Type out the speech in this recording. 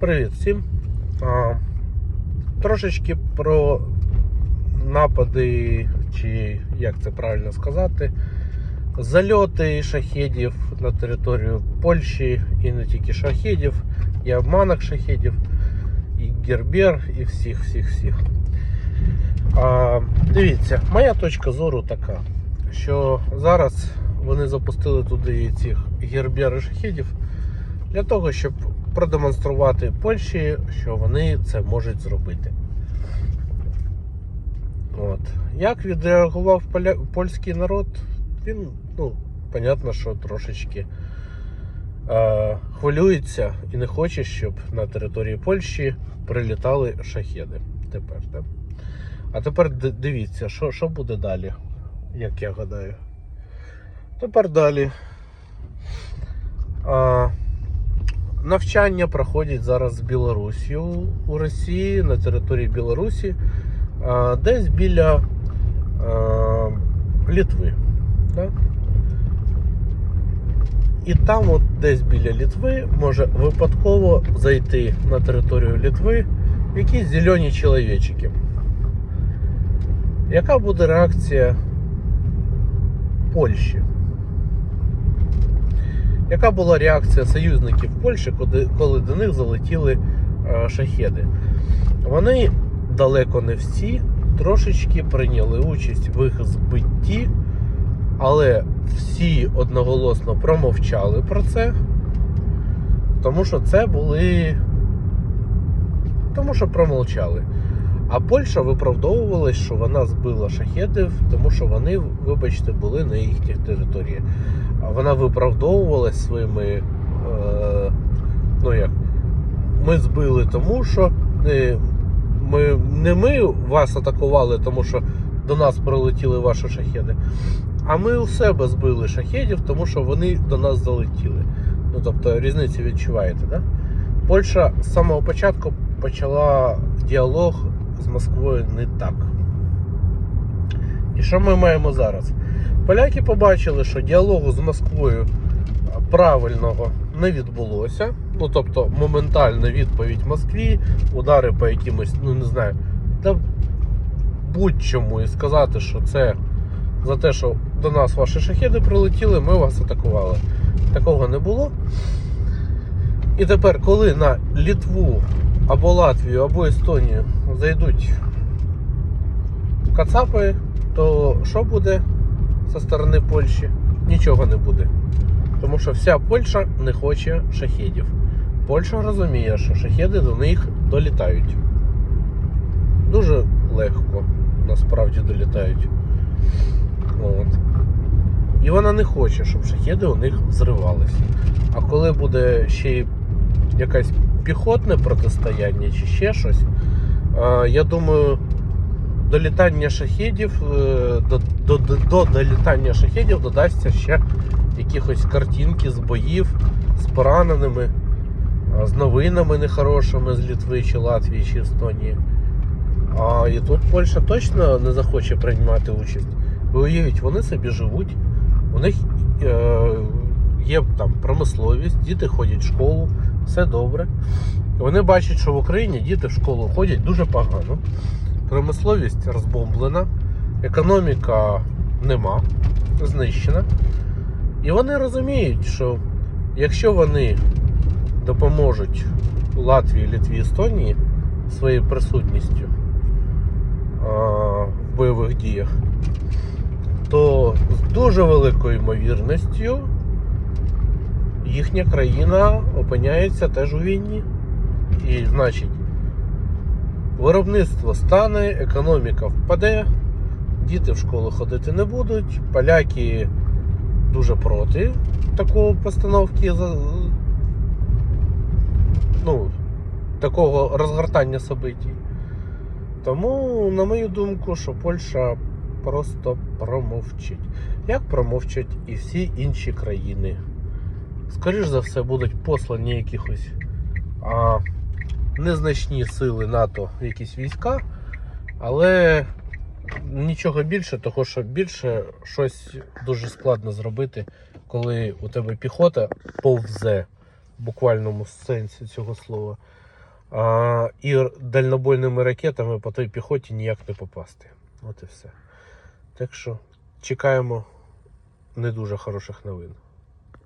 Привіт всім. А, трошечки про напади, чи як це правильно сказати, зальоти шахедів на територію Польщі і не тільки шахедів, і обманок шахедів, і Гербер, і всіх, всіх, всіх. А, дивіться, моя точка зору така, що зараз вони запустили туди цих Гербер і шахедів для того, щоб продемонструвати Польщі, що вони це можуть зробити. От. Як відреагував польський народ, він, ну, понятно, що трошечки е, хвилюється і не хоче, щоб на території Польщі прилітали шахеди. Тепер, так? А тепер дивіться, що, що буде далі, як я гадаю. Тепер далі. А, навчання проходять зараз з Білорусію у Росії на території Білорусі, десь біля Літви. Да? І там, от десь біля Літви, може випадково зайти на територію Літви якісь зелені чоловічики. Яка буде реакція Польщі? Яка була реакція союзників Польщі, коли, до них залетіли е, шахеди? Вони далеко не всі трошечки прийняли участь в їх збитті, але всі одноголосно промовчали про це, тому що це були. Тому що промовчали. А Польща виправдовувалась, що вона збила шахедів, тому що вони, вибачте, були на їхніх територіях. А вона виправдовувалась своїми. Е, ну як, ми збили тому, що не ми, не ми вас атакували, тому що до нас прилетіли ваші шахеди, а ми у себе збили шахедів, тому що вони до нас залетіли. Ну тобто різницю відчуваєте, да? Польща з самого початку почала діалог з Москвою не так. І що ми маємо зараз? Поляки побачили, що діалогу з Москвою правильного не відбулося. Ну, тобто, моментальна відповідь Москві, удари по якимось, ну не знаю, та будь-чому і сказати, що це за те, що до нас ваші шахеди прилетіли, ми вас атакували. Такого не було. І тепер, коли на Літву або Латвію, або Естонію зайдуть Кацапи, то що буде зі сторони Польщі? Нічого не буде. Тому що вся Польща не хоче шахедів. Польща розуміє, що шахеди до них долітають. Дуже легко насправді долітають. От. І вона не хоче, щоб шахеди у них зривалися. А коли буде ще й якесь піхотне протистояння чи ще щось, я думаю, долітання шахедів е, до, до, до, до шахедів додасться ще якихось картинки з боїв з пораненими, з новинами нехорошими з Літви чи Латвії чи Естонії. А і тут Польща точно не захоче приймати участь. Ви уявіть, вони собі живуть, у них е, є там промисловість, діти ходять в школу, все добре. Вони бачать, що в Україні діти в школу ходять дуже погано. Промисловість розбомблена, економіка нема, знищена. І вони розуміють, що якщо вони допоможуть Латвії, Літві, Естонії своєю присутністю в бойових діях, то з дуже великою ймовірністю їхня країна опиняється теж у війні. І значить, виробництво стане, економіка впаде, діти в школу ходити не будуть, поляки дуже проти такого постановки ну, такого розгортання событий. Тому, на мою думку, що Польща просто промовчить. Як промовчать і всі інші країни. Скоріш за все, будуть послані якихось а, незначні сили НАТО, якісь війська, але нічого більше, того що більше щось дуже складно зробити, коли у тебе піхота повзе в буквальному сенсі цього слова. А, і дальнобойними ракетами по той піхоті ніяк не попасти. От і все. Так що чекаємо не дуже хороших новин.